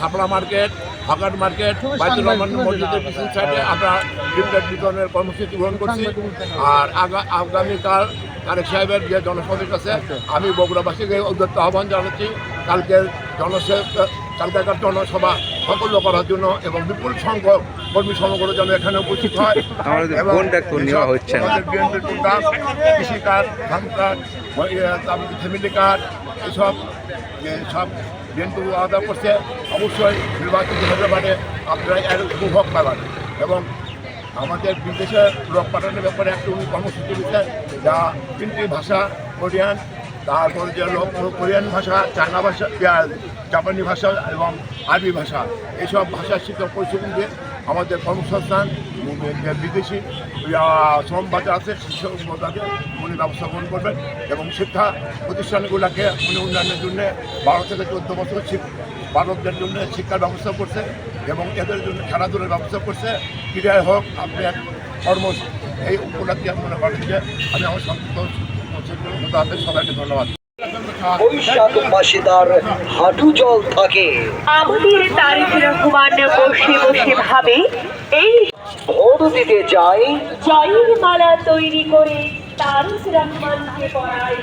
খাপড়া market হকাট market Baitur Rahman মসজিদের পিছন সাইডে আমরা লিফলেট বিতরণের কর্মসূচি গ্রহণ করছি। আর আগা আগামীকাল তারেক সাহেবের যে জনসমাবেশ আছে আমি বগুড়াবাসীকে উদ্যোক্ত আহ্বান জানাচ্ছি। কালকে জনসে কালকার জনসভা সকল করার জন্য এবং বিপুল সংখ্যক কর্মী সমগ্র যেন এখানে উপস্থিত হয়। এবং হচ্ছে আমাদের বিএনপির প্রোগ্রাম কৃষি কার্ড ধান কার্ড ফ্যামিলি কার্ড এসব সব বিএনপি আলাদা করছে। অবশ্যই নির্বাচিত হতে পারে আপনারা এর উপভোগ পাবেন। এবং আমাদের বিদেশে লোক পাঠানোর ব্যাপারে একটা উনি কর্মসূচি দিচ্ছেন যা তিনটি ভাষা কোরিয়ান তারপর যে কোরিয়ান ভাষা, চায়না ভাষা জাপানি ভাষা এবং আরবি ভাষা। এইসব ভাষা শিক্ষা পরিস্থিতি দিয়ে আমাদের কর্মসংস্থান বিদেশি শ্রম আছে সেসব বাজারে উনি ব্যবস্থা গ্রহণ করবেন এবং শিক্ষা প্রতিষ্ঠানগুলোকে উনি উন্নয়নের জন্য বারো থেকে চোদ্দ বছর বালকদের জন্য শিক্ষার ব্যবস্থা করছে এবং এদের জন্য খেলাধুলার ব্যবস্থা করছে। ক্রীড়ায় হোক আপনি এক কর্ম, এই উপলক্ষে মনে করেন যে আমি আমার সন্তোষ সবাইকে ধন্যবাদ বৈশাখ মাসে তার হাঁটু জল থাকে। আমাদের তারিক রহমান বসে বসে ভাবে এই ভোট দিতে যায় জয়ের মালা তৈরি করে তারিখ রহমানকে পড়ায়